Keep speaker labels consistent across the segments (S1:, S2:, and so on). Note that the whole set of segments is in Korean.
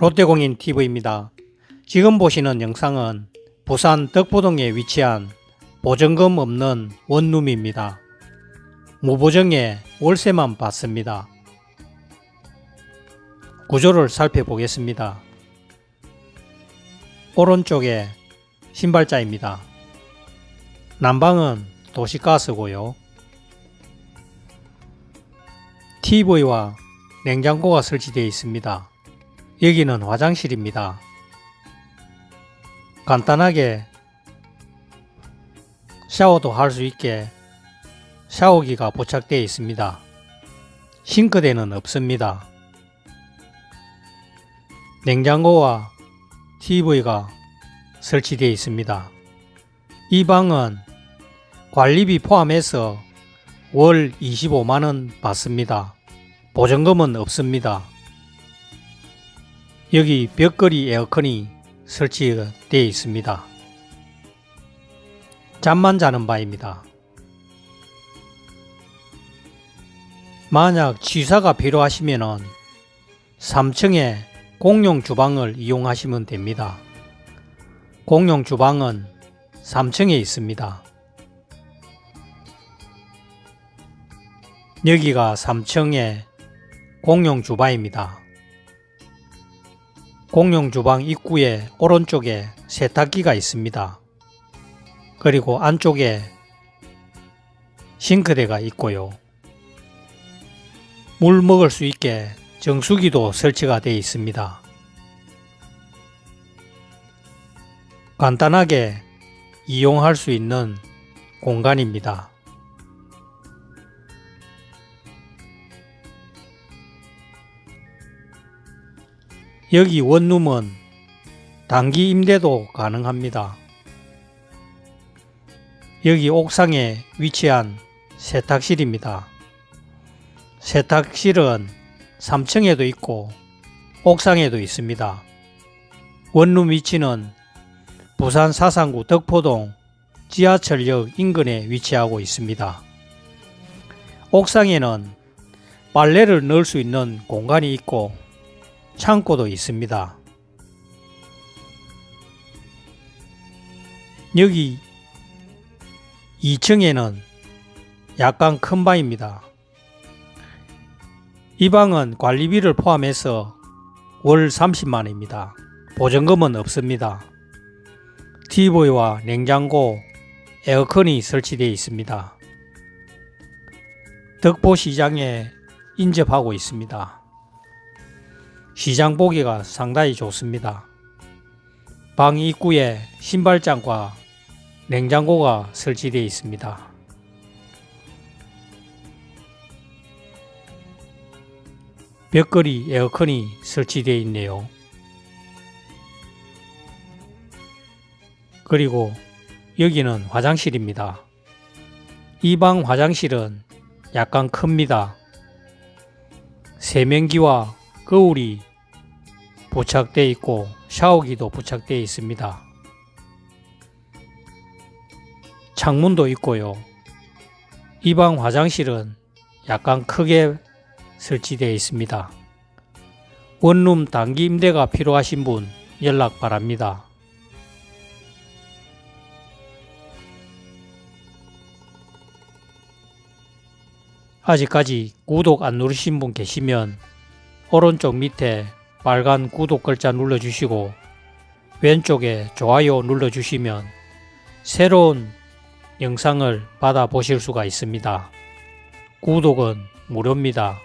S1: 롯데공인 TV입니다. 지금 보시는 영상은 부산 덕포동에 위치한 보증금 없는 원룸입니다. 무보증에 월세만 받습니다. 구조를 살펴보겠습니다. 오른쪽에 신발자입니다. 난방은 도시가스고요. TV와 냉장고가 설치되어 있습니다. 여기는 화장실입니다. 간단하게 샤워도 할 수 있게 샤워기가 부착되어 있습니다. 싱크대는 없습니다. 냉장고와 TV가 설치되어 있습니다. 이 방은 관리비 포함해서 월 25만원 받습니다. 보증금은 없습니다. 여기 벽걸이 에어컨이 설치되어 있습니다. 잠만 자는 바입니다. 만약 취사가 필요하시면 3층에 공용 주방을 이용하시면 됩니다. 공용 주방은 3층에 있습니다. 여기가 3층의 공용 주방입니다. 공용 주방 입구에 오른쪽에 세탁기가 있습니다. 그리고 안쪽에 싱크대가 있고요. 물 먹을 수 있게 정수기도 설치가 되어 있습니다. 간단하게 이용할 수 있는 공간입니다. 여기 원룸은 단기 임대도 가능합니다. 여기 옥상에 위치한 세탁실입니다. 세탁실은 3층에도 있고 옥상에도 있습니다. 원룸 위치는 부산 사상구 덕포동 지하철역 인근에 위치하고 있습니다. 옥상에는 빨래를 넣을 수 있는 공간이 있고 창고도 있습니다. 여기 2층에는 약간 큰 방입니다. 이 방은 관리비를 포함해서 월 30만원입니다. 보증금은 없습니다. TV와 냉장고, 에어컨이 설치되어 있습니다. 덕포시장에 인접하고 있습니다. 시장 보기가 상당히 좋습니다. 방 입구에 신발장과 냉장고가 설치되어 있습니다. 벽걸이 에어컨이 설치되어 있네요. 그리고 여기는 화장실입니다. 이 방 화장실은 약간 큽니다. 세면기와 거울이 부착되어 있고 샤워기도 부착되어 있습니다. 창문도 있고요. 이 방 화장실은 약간 크게 설치되어 있습니다. 원룸 단기 임대가 필요하신 분 연락 바랍니다. 아직까지 구독 안 누르신 분 계시면 오른쪽 밑에 빨간 구독 글자 눌러주시고 왼쪽에 좋아요 눌러주시면 새로운 영상을 받아 보실 수가 있습니다. 구독은 무료입니다.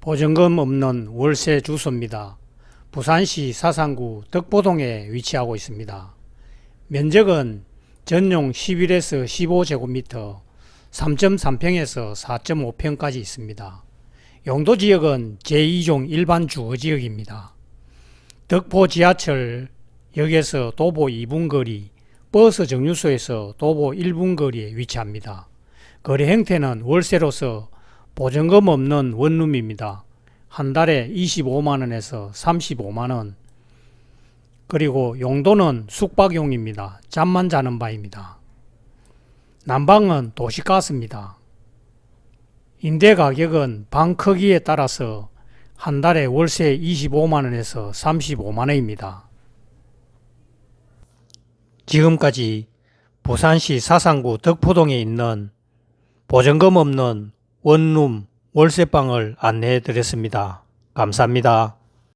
S1: 보증금 없는 월세 주소입니다. 부산시 사상구 덕보동에 위치하고 있습니다. 면적은 전용 11에서 15제곱미터 3.3평에서 4.5평까지 있습니다. 용도 지역은 제2종 일반 주거 지역입니다. 덕포 지하철 역에서 도보 2분 거리, 버스 정류소에서 도보 1분 거리에 위치합니다. 거래 형태는 월세로서 보증금 없는 원룸입니다. 한 달에 25만원에서 35만원. 그리고 용도는 숙박용입니다. 잠만 자는 바입니다. 난방은 도시가스입니다. 임대 가격은 방 크기에 따라서 한 달에 월세 25만원에서 35만원입니다. 지금까지 부산시 사상구 덕포동에 있는 보증금 없는 원룸 월세방을 안내해 드렸습니다. 감사합니다.